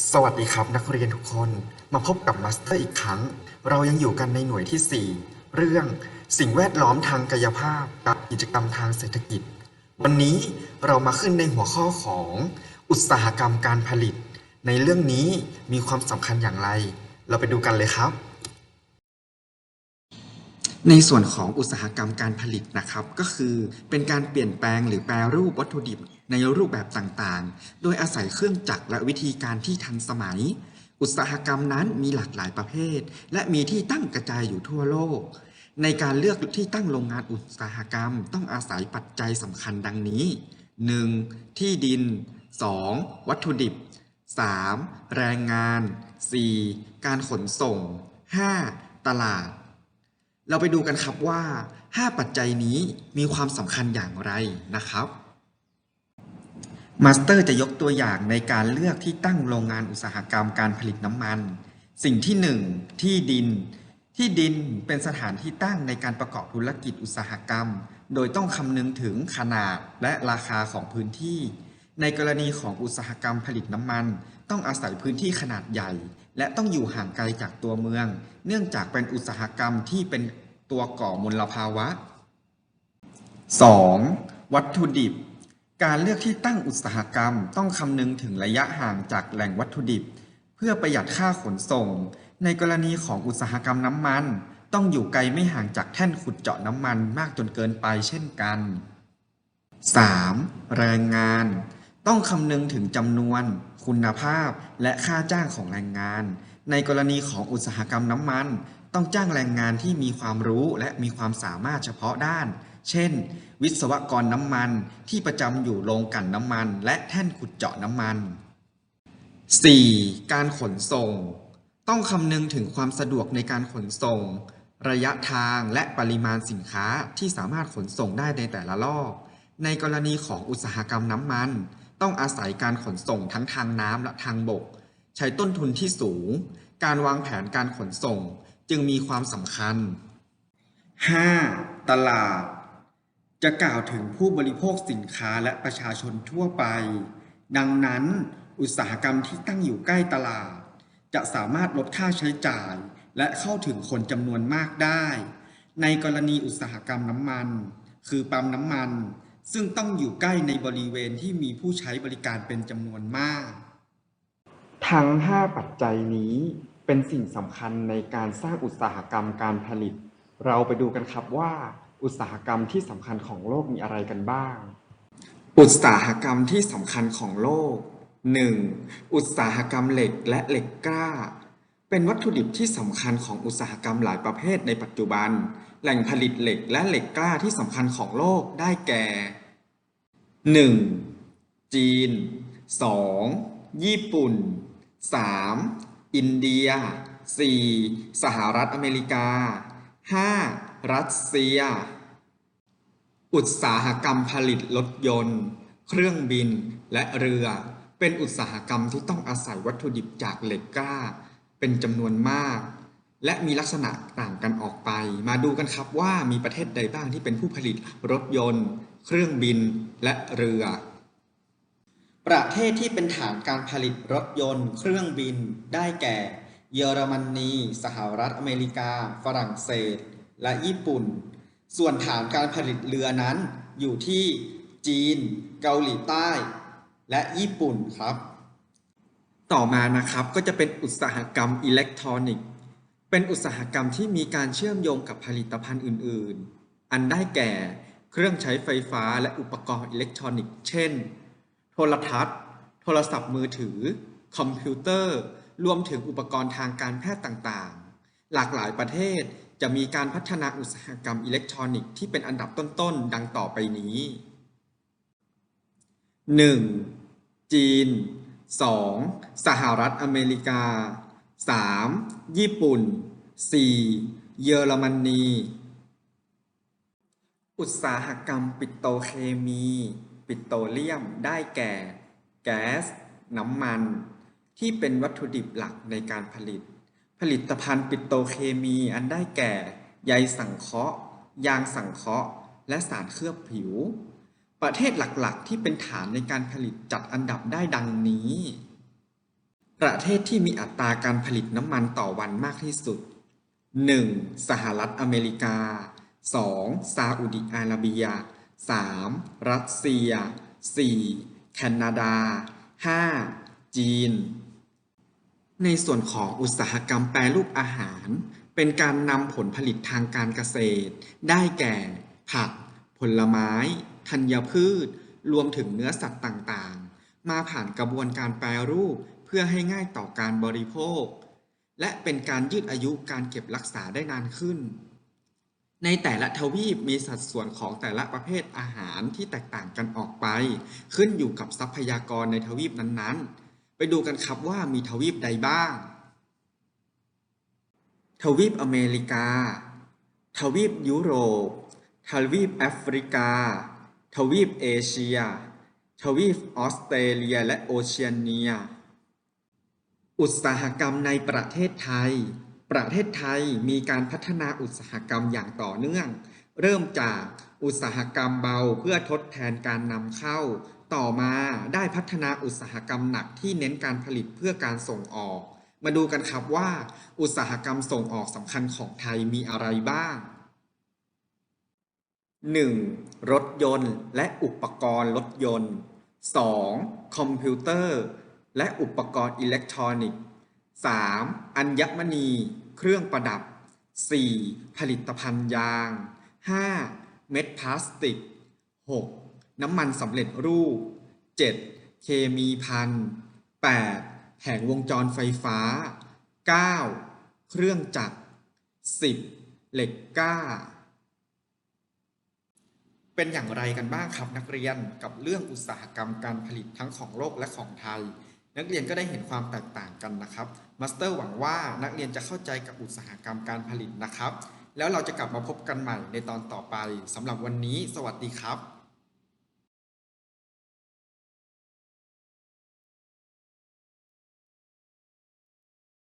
สวัสดีครับนักเรียนทุกคนมาพบกับมาสเตอร์อีกครั้ง เรายังอยู่กันในหน่วยที่ 4 เรื่องสิ่งแวดล้อมทางกายภาพกับกิจกรรมทางเศรษฐกิจ วันนี้เรามาขึ้นในหัวข้อของอุตสาหกรรมการผลิต ในเรื่องนี้มีความสำคัญอย่างไร เราไปดูกันเลยครับ ในส่วนของอุตสาหกรรมการผลิตนะครับ ก็คือเป็นการเปลี่ยนแปลงหรือแปรรูปวัตถุดิบ ในรูปแบบต่างๆ โดยอาศัยเครื่องจักรและวิธีการที่ทันสมัย อุตสาหกรรมนั้นมีหลากหลายประเภท และมีที่ตั้งกระจายอยู่ทั่วโลก ในการเลือกที่ตั้งโรงงานอุตสาหกรรม ต้องอาศัยปัจจัยสำคัญดังนี้ 1. ที่ดิน 2. วัตถุดิบ 3. แรงงาน 4. การขนส่ง 5. ตลาด เราไปดูกันครับว่า 5 ปัจจัยนี้มีความสำคัญอย่างไรนะครับ มาสเตอร์จะยกตัวอย่างในการเลือกที่ตั้งโรงงานอุตสาหกรรมการผลิตน้ำมัน สิ่งที่ 1 ที่ดิน ที่ดินเป็นสถานที่ตั้งในการประกอบธุรกิจอุตสาหกรรม โดยต้องคำนึงถึงขนาดและราคาของพื้นที่ ในกรณีของอุตสาหกรรมผลิตน้ำมัน ต้องอาศัยพื้นที่ขนาดใหญ่ และต้องอยู่ห่างไกลจากตัวเมือง เนื่องจากเป็นอุตสาหกรรมที่เป็นตัวก่อมลภาวะ 2. วัตถุดิบ การเลือกที่ตั้งอุตสาหกรรมต้องคำนึงถึงระยะห่างจากแหล่งวัตถุดิบ เพื่อประหยัดค่าขนส่ง ในกรณีของอุตสาหกรรมน้ำมัน ต้องอยู่ไกลไม่ห่างจากแท่นขุดเจาะน้ำมันมากจนเกินไปเช่นกัน 3. แรงงาน ต้องคำนึงถึงจำนวน คุณภาพ และค่าจ้างของแรงงาน ในกรณีของอุตสาหกรรมน้ำมัน ต้องจ้างแรงงานที่มีความรู้และมีความสามารถเฉพาะด้าน เช่น วิศวกรน้ำมันที่ประจำอยู่โรงกลั่นน้ำมัน และแท่นขุดเจาะน้ำมัน 4. การขนส่ง ต้องคำนึงถึงความสะดวกในการขนส่ง ระยะทางและปริมาณสินค้าที่สามารถขนส่งได้ในแต่ละรอบ ในกรณีของอุตสาหกรรมน้ำมัน ต้องอาศัยการขนส่งทั้งทางน้ำและทางบก ใช้ต้นทุนที่สูง การวางแผนการขนส่งจึงมีความสำคัญ 5. ตลาด จะกล่าวถึงผู้บริโภคสินค้าและประชาชนทั่วไป ดังนั้นอุตสาหกรรมที่ตั้งอยู่ใกล้ตลาด จะสามารถลดค่าใช้จ่าย และเข้าถึงคนจำนวนมากได้ ในกรณีอุตสาหกรรมน้ำมัน คือปั๊มน้ำมัน ซึ่งต้องอยู่ใกล้ในบริเวณที่มีผู้ใช้บริการเป็นจำนวนมาก ทั้ง 5 ปัจจัยนี้เป็นสิ่งสำคัญในการสร้างอุตสาหกรรมการผลิต เราไปดูกันครับว่า อุตสาหกรรมที่สำคัญของโลกมีอะไรกันบ้าง อุตสาหกรรมที่สำคัญของโลก 1. อุตสาหกรรมเหล็กและเหล็กกล้า เป็นวัตถุดิบที่สำคัญของอุตสาหกรรมหลายประเภทในปัจจุบัน แหล่งผลิตเหล็กและเหล็กกล้าที่สำคัญของโลกได้แก่ 1. จีน 2. ญี่ปุ่น 3. อินเดีย 4. สหรัฐอเมริกา 5. รัสเซีย อุตสาหกรรมผลิตรถยนต์ เครื่องบินและเรือ เป็นอุตสาหกรรมที่ต้องอาศัยวัตถุดิบจากเหล็กกล้า เป็นจำนวนมาก และมีลักษณะต่างกันออกไป มาดูกันครับว่ามีประเทศใดบ้างที่เป็นผู้ผลิตรถยนต์ เครื่องบินและเรือ ประเทศที่เป็นฐานการผลิตรถยนต์ เครื่องบินได้แก่ เยอรมนี สหรัฐอเมริกา ฝรั่งเศส และญี่ปุ่น ส่วนฐานการผลิตเรือนั้น อยู่ที่จีน เกาหลีใต้ และญี่ปุ่นครับ ต่อมานะครับก็จะเป็นอุตสาหกรรมอิเล็กทรอนิกส์ เป็นอุตสาหกรรมที่มีการเชื่อมโยงกับผลิตภัณฑ์อื่น ๆ อันได้แก่เครื่องใช้ไฟฟ้าและอุปกรณ์อิเล็กทรอนิกส์ เช่น โทรทัศน์ โทรศัพท์มือถือ คอมพิวเตอร์ รวมถึงอุปกรณ์ทางการแพทย์ต่างๆ หลากหลายประเทศ จะมีการพัฒนาอุตสาหกรรมอิเล็กทรอนิกส์ที่เป็นอันดับต้นๆ ดังต่อไปนี้ 1. จีน 2. สหรัฐอเมริกา 3. ญี่ปุ่น 4. เยอรมนี อุตสาหกรรมปิโตเคมี ปิโตเลียมได้แก่ แก๊ส น้ำมัน ที่เป็นวัตถุดิบหลักในการผลิต ผลิตภัณฑ์ปิโตรเคมีอันได้แก่ ใยสังเคราะห์ ยางสังเคราะห์ และสารเคลือบผิว ประเทศหลักๆ ที่เป็นฐานในการผลิตจัดอันดับได้ดังนี้ ประเทศที่มีอัตราการผลิตน้ำมันต่อวันมากที่สุด 1. สหรัฐอเมริกา 2. ซาอุดิอาระเบีย 3. รัสเซีย 4. แคนาดา 5. จีน ในส่วนของอุตสาหกรรมแปรรูปอาหาร เป็นการนำผลผลิตทางการเกษตร ได้แก่ ผัก ผลไม้ ธัญพืช รวมถึงเนื้อสัตว์ต่างๆ มาผ่านกระบวนการแปรรูปเพื่อให้ง่ายต่อการบริโภค และเป็นการยืดอายุการเก็บรักษาได้นานขึ้น ในแต่ละทวีปมีสัดส่วนของแต่ละประเภทอาหารที่แตกต่างกันออกไป ขึ้นอยู่กับทรัพยากรในทวีปนั้นๆ ไปดูกันครับว่ามีทวีปใดบ้าง ทวีปอเมริกา ทวีปยุโรป ทวีปแอฟริกา ทวีปเอเชีย ทวีปออสเตรเลียและโอเชียเนีย อุตสาหกรรมในประเทศไทย ประเทศไทยมีการพัฒนาอุตสาหกรรมอย่างต่อเนื่อง เริ่มจาก อุตสาหกรรมเบาเพื่อทดแทนการนำเข้า ต่อมาได้พัฒนาอุตสาหกรรมหนักที่เน้นการผลิตเพื่อการส่งออก มาดูกันครับว่า อุตสาหกรรมส่งออกสำคัญของไทยมีอะไรบ้าง 1. รถยนต์และอุปกรณ์รถยนต์ 2. คอมพิวเตอร์ และอุปกรณ์อิเล็กทรอนิกส์ 3. อัญมณี เครื่องประดับ 4. ผลิตภัณฑ์ยาง 5. เม็ดพลาสติก 6. น้ำมันสำเร็จรูป 7. เคมีพัน 8. แผงวงจรไฟฟ้า 9. เครื่องจักร 10. เหล็กกล้า เป็นอย่างไรกันบ้างครับนักเรียนกับเรื่องอุตสาหกรรมการผลิตทั้งของโลกและของไทย นักเรียนก็ได้เห็นความแตกต่างกันนะครับ มาสเตอร์หวังว่านักเรียนจะเข้าใจกับอุตสาหกรรมการผลิตนะครับ แล้วเราจะกลับมาพบกันใหม่ในตอนต่อไปสำหรับวันนี้ สวัสดีครับ